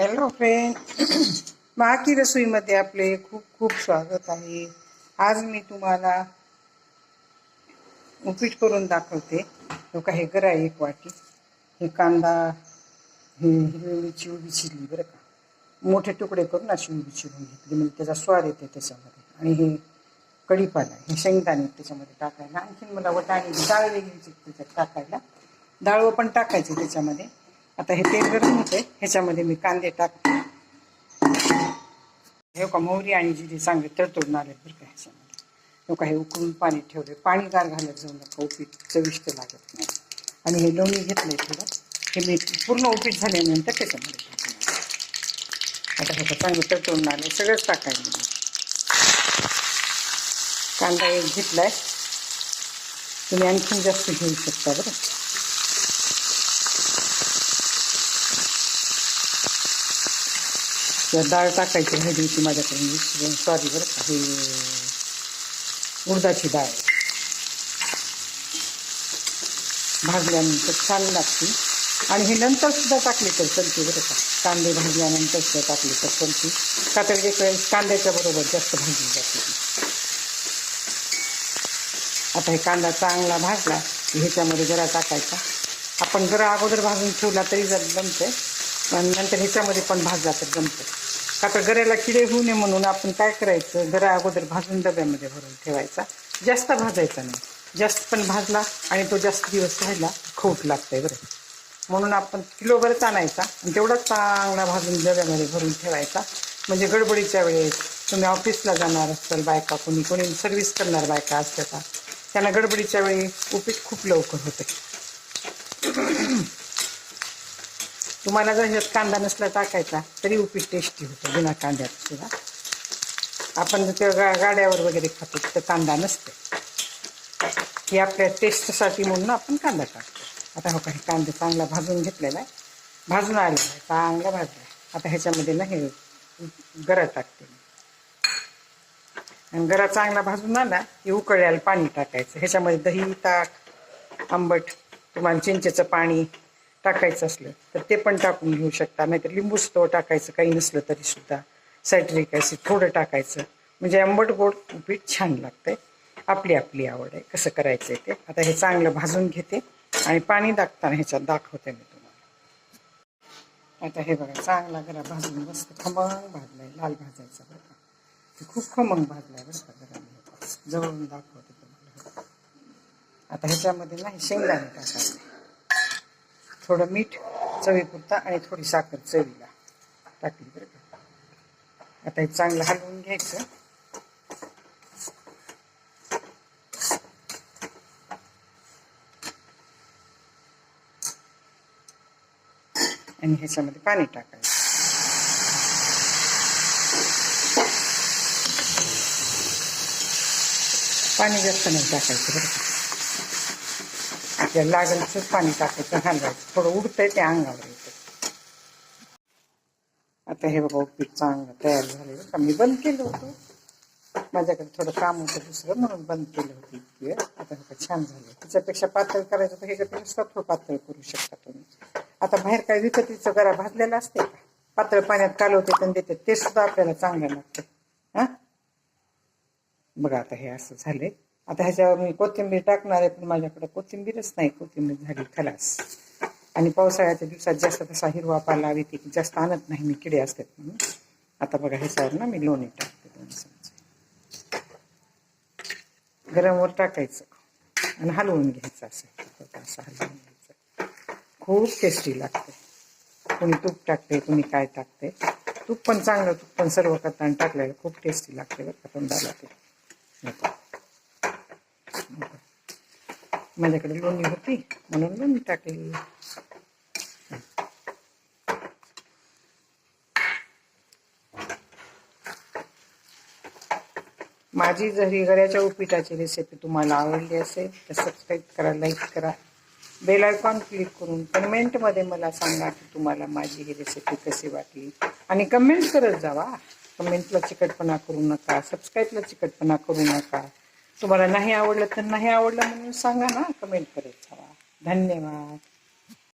Hello friend. महाकी रसोईमध्ये आपले खूप खूप स्वागत आहे. आज मी तुम्हाला उपीट करून दाखवते. तो हे गरा एक वाटी. हे कांदा हे हिरवी मिरची उभी चिरली बरं का. मोठे तुकडे करून अशी उभी चिरून घेतली. म्हणजे त्याचा स्वाद येते त्याच्यामध्ये. आणि हे कढीपाला हे शेंगदाणे त्याच्यामध्ये टाकायला. आणखीन मला वटाणे डाळ वेगळी त्याच्यात टाकायला. डाळ पण टाकायचे त्याच्यामध्ये. आता हे तेल गरम होते ह्याच्यामध्ये मी कांदे टाक हे का मोहरी आणि जिरे चांगले तडतोडून आले बरं का ह्याच्यामध्ये. हे हे उकळून पाणी ठेवले पाणी गार घालत जाऊ नका उपीट चविष्ट लागत नाही. आणि हे लोणी घेतलंय थोडं. हे मी पूर्ण उपीट झाल्यानंतर त्याच्यामध्ये आता हे चांगलं तडतोडून आले सगळंच टाकायला कांदा एक घेतलाय. तुम्ही आणखीन जास्त घेऊ शकता बरं. किंवा डाळ टाकायची हळदी होती माझ्याकडे सॉरी बरं का. हे उडदाची डाळ. आहे. भाजल्यानंतर छान लागते. आणि हे नंतर सुद्धा टाकली तर चलते बरं का. कांदे भाजल्यानंतर सुद्धा टाकले तर चलते. का तर एक वेळेस कांद्याच्या बरोबर जास्त भाजली जाते. आता हे कांदा चांगला भाजला की ह्याच्यामध्ये जरा टाकायचा. आपण जरा अगोदर भाजून ठेवला तरी जर जमते आणि नंतर ह्याच्यामध्ये पण भाजला तर जमतं का तर गऱ्याला किडे होऊ नये म्हणून आपण काय करायचं? गरा अगोदर भाजून डब्यामध्ये भरून ठेवायचा. जास्त भाजायचा नाही. जास्त पण भाजला आणि तो जास्त दिवस राहिला खोट लागतंय बरं. म्हणून आपण किलोभरच आणायचा आणि तेवढाच चांगला भाजून डब्यामध्ये भरून ठेवायचा. म्हणजे गडबडीच्या वेळेस तुम्ही ऑफिसला जाणार असाल बायका कोणी कोणी सर्व्हिस करणार बायका असतात त्यांना गडबडीच्या वेळी उपीट खूप लवकर होते. तुम्हाला जर ह्यात कांदा नसला टाकायचा तरी उपीट टेस्टी होतं बिना कांद्यात सुद्धा. आपण जर ते गा गाड्यावर वगैरे खातो तर कांदा नसते ही आपल्या टेस्टसाठी म्हणून आपण कांदा टाकतो. आता हो काही कांदा चांगला भाजून घेतलेला आहे. भाजून आलेला आहे चांगला भाजला आहे. आता ह्याच्यामध्ये ना हे गरा टाकते आणि गरा चांगला भाजून आला की उकळल्याला पाणी टाकायचं. ह्याच्यामध्ये दही ताक आंबट तुम्हाला चिंचेचं पाणी टाकायचं असलं तर ते पण टाकून घेऊ शकता. नाहीतर लिंबू सुद्धा टाकायचं काही नसलं तरी सुद्धा. सायट्रिक ॲसिड थोडं टाकायचं. म्हणजे आंबट गोड उपीट छान लागतंय. आपली आपली आवड आहे. कसं करायचं आहे ते. आता हे चांगलं भाजून घेते. आणि पाणी टाकताना ह्याच्यात दाखवते मी तुम्हाला. आता हे बघा चांगला गरा भाजून मस्त खमंग भाजलाय. लाल भाजायचा बघा ते खूप खमंग भाजलाय बरं का जवळून दाखवते तुम्हाला. आता ह्याच्यामध्ये नाही शेंगदाणे टाकायचे. थोडं मीठ चवीपुरता आणि थोडी साखर चवीला. टाकली बरं का. आता हे चांगलं हलवून घ्यायचं. आणि ह्याच्यामध्ये पाणी टाकायचं. पाणी जास्त नाही टाकायचं बरं का. आपल्याला लागेल तसंच पाणी टाकायचं हलवायचं थोडं उडतंय ते अंगावर येतं आता हे बघा उपीट चांगलं तयार झालं का मी बंद केलं होतं. माझ्याकडे थोडं काम होतं दुसरं म्हणून बंद केलं होतं इतकी. वेळ आता हे छान झालं त्याच्यापेक्षा पातळ करायचं तर ह्याच्यापेक्षा थोडं पातळ करू शकता तुम्ही. आता बाहेर काय विकतीचं गरा भाजलेला असते का? पातळ पाण्यात कालवते पण देते ते सुद्धा आपल्याला चांगलं लागतं हां? बघा आता हे असं झालंय. आता ह्याच्यावर मी कोथिंबीर टाकणार आहे पण माझ्याकडे कोथिंबीरच नाही कोथिंबीर झाली खलास. आणि पावसाळ्याच्या दिवसात जास्त तसा हिरवा पाला हवी ती जास्त आणत नाही मी किडे असतात म्हणून. आता बघा ह्याच्यावर ना मी लोणी टाकते दोन चमचे. गरमवर टाकायचं आणि हलवून घ्यायचं असं असं हलवून घ्यायचं. खूप टेस्टी लागते. कोणी तूप टाकते कोणी काय टाकते तूप पण चांगलं तूप पण सर्व करताना टाकलेलं खूप टेस्टी लागते बरं का तोंडाला ते. माझ्याकडे लोणी होती म्हणून लोणी टाकली. माझी जरी गऱ्याच्या उपीटाची रेसिपी तुम्हाला आवडली असेल तर सबस्क्राईब करा लाईक करा. बेल आयकॉन क्लिक करून कमेंटमध्ये मला सांगा की तुम्हाला माझी ही रेसिपी कशी वाटली. आणि कमेंट करत जावा. कमेंटला चिकटपणा करू नका सबस्क्राईबला चिकटपणा करू नका. तुम्हाला नाही आवडलं तर नाही आवडलं म्हणून सांगा ना. कमेंट करत जावा धन्यवाद.